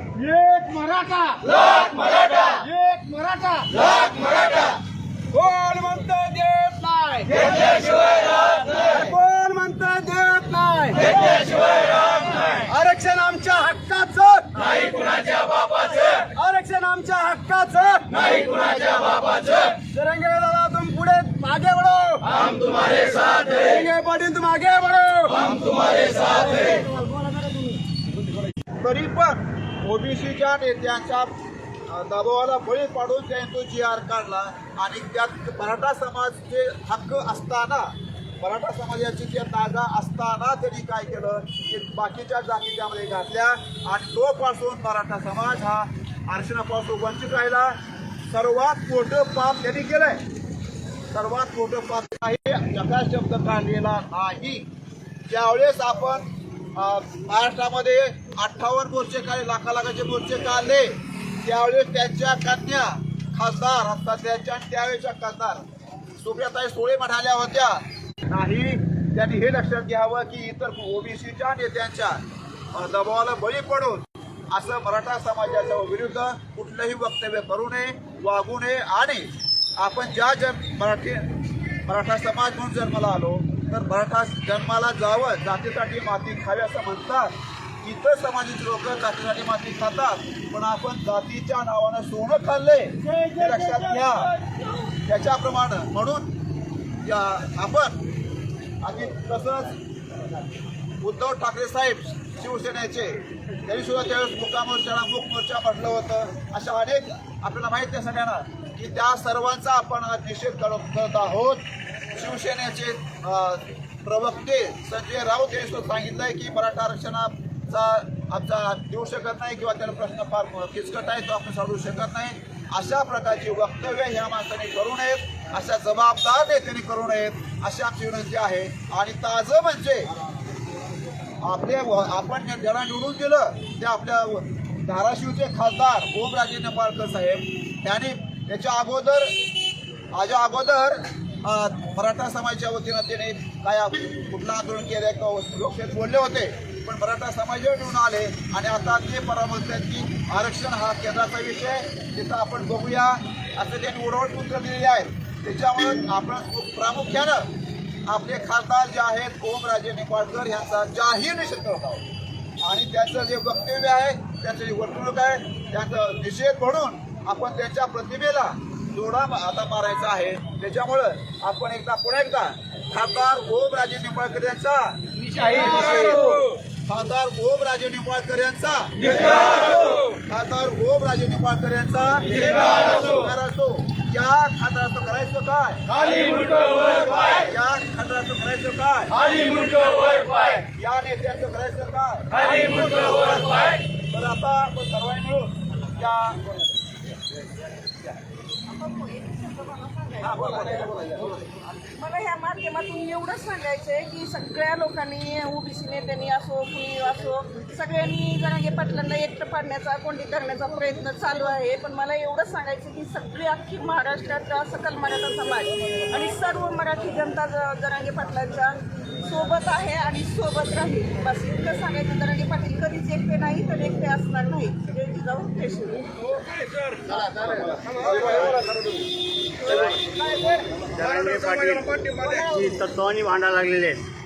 एक मराठा. लाख मराठा. एक मराठा. लाख मराठा. कोण म्हणतं देत नाही? कोण म्हणतं देत नाही? आरक्षण आमच्या हक्काचं. नाही कुणाच्या बापाचं. आरक्षण आमच्या हक्काचं. नाही कुणाच्या बापाचं. तिरंगे दादा तुम पुढे आगे बढ़ो हम तुम्हारे साथ हैं. पाटील तुम आगे बढ़ो हम तरी पण ओबीसीच्या नेत्यांच्या दबावाला बळी पाडून त्यांनी तो जी आर काढला. आणि त्यात मराठा समाजचे हक्क असताना मराठा समाजाची जे जागा असताना त्यांनी काय केलं? की बाकीच्या जागी त्यामध्ये घातल्या. आणि तोपासून मराठा समाज हा आरक्षणापासून वंचित राहिला. सर्वात मोठं पाप त्यांनी केलंय. सर्वात मोठं पाप आहे जगा शब्द काढलेला नाही. ज्यावेळेस आपण महाराष्ट्रामध्ये अठ्ठावन्न मोर्चे काढले लाखा लाखाचे मोर्चे काढले. त्यावेळेस त्यांच्या कन्या खासदार आता त्यांच्या आणि त्यावेळेच्या खासदार. सुप्रियाताई सोळे म्हणाल्या होत्या नाही त्यांनी हे लक्षात घ्यावं की इतर ओबीसीच्या नेत्यांच्या दबावाला बळी पडून असं मराठा समाजाच्या विरुद्ध कुठलंही वक्तव्य करू नये वागू नये आणि आपण ज्या जन मराठी मराठा समाज म्हणून जन्माला आलो तर मराठा जन्माला जावं जातीसाठी माती खावी असं म्हणतात. इतर समाजाचे लोक जातीसाठी माती खातात पण आपण जातीच्या नावानं सोनं खाल्ले हे लक्षात घ्या. त्याच्याप्रमाणे म्हणून या- आपण आणि तसंच उद्धव ठाकरे साहेब शिवसेनेचे त्यांनी सुद्धा त्यावेळेस मुका मोर्चाला मुख मोर्चा म्हटलं होतं. अशा अनेक आपल्याला माहिती आहे सगळ्यांना की त्या सर्वांचा आपण आज निषेध करत करत आहोत. शिवसेनेचे प्रवक्ते संजय राऊत यांनी सांगितलं आहे की मराठा चा आमचा देऊ शकत नाही किंवा त्याला प्रश्न फार किचकट आहे तो आपण सोडवू शकत नाही. अशा प्रकारची वक्तव्य ह्या माणसाने करू नयेत अशा जबाबदार नेत्याने करू नयेत अशी आमची विनंती आहे. आणि ताजं म्हणजे आपले आपण ज्याला निवडून दिलं ते आपल्या धाराशिवचे खासदार ओमराजे नेपाळकर साहेब त्यांनी त्याच्या अगोदर माझ्या अगोदर मराठा समाजाच्या वतीनं त्याने काय कुठलं आंदोलन केलं किंवा लोकशाहीत बोलले होते पण मराठा समाजावर ठेवून आले. आणि आता ते परामर्श की आरक्षण हा केंद्राचा विषय तिथं आपण बघूया असं त्यांनी उडवट पुत्र दिलेली आहेत. त्याच्यामुळे आपण प्रामुख्यानं आपले खासदार जे आहेत ओमराजे निंबाळकर यांचा जाहीर निषेध करत आहोत. आणि त्याचं जे वक्तव्य आहे त्याचं जे वर्तणूक आहे त्याचं निषेध म्हणून आपण त्यांच्या प्रतिमेला जोडा आता मारायचा आहे. त्याच्यामुळं आपण एकदा पुन्हा एकदा खासदार ओमराजे निंबाळकर यांचा खासदार ओमराजे निंबाळकर यांचा. खासदार ओमराजे निंबाळकर यांचा. या खासदाराचं करायचं काय? या खासदाराचं करायचं काय? या नेत्याचं करायचं काय? तर आता आपण सर्वांनी मिळून या हा, बोला, बोला, मला तुम्ही एवढंच सांगायचं आहे की सगळ्या लोकांनी ओबीसी नेत्यांनी असो कुणी असो सगळ्यांनी जरांगे पाटलांना एकटं पाडण्याचा कोंडी करण्याचा प्रयत्न चालू आहे. पण मला एवढंच सांगायचं की सगळी अख्खी महाराष्ट्राचा सकल मराठा समाज आणि सर्व मराठी जनता ज- जरांगे पाटलांच्या सोबत आहे आणि सोबत राहील. बस इतकं सांगायचं जरांगे पाटील कधीच एकटे नाही तर एकटे असणार नाही जय जिजाऊ जय शिवराय जरांगे पाटील. ही तत्वानी भांडा लागलेले आहेत.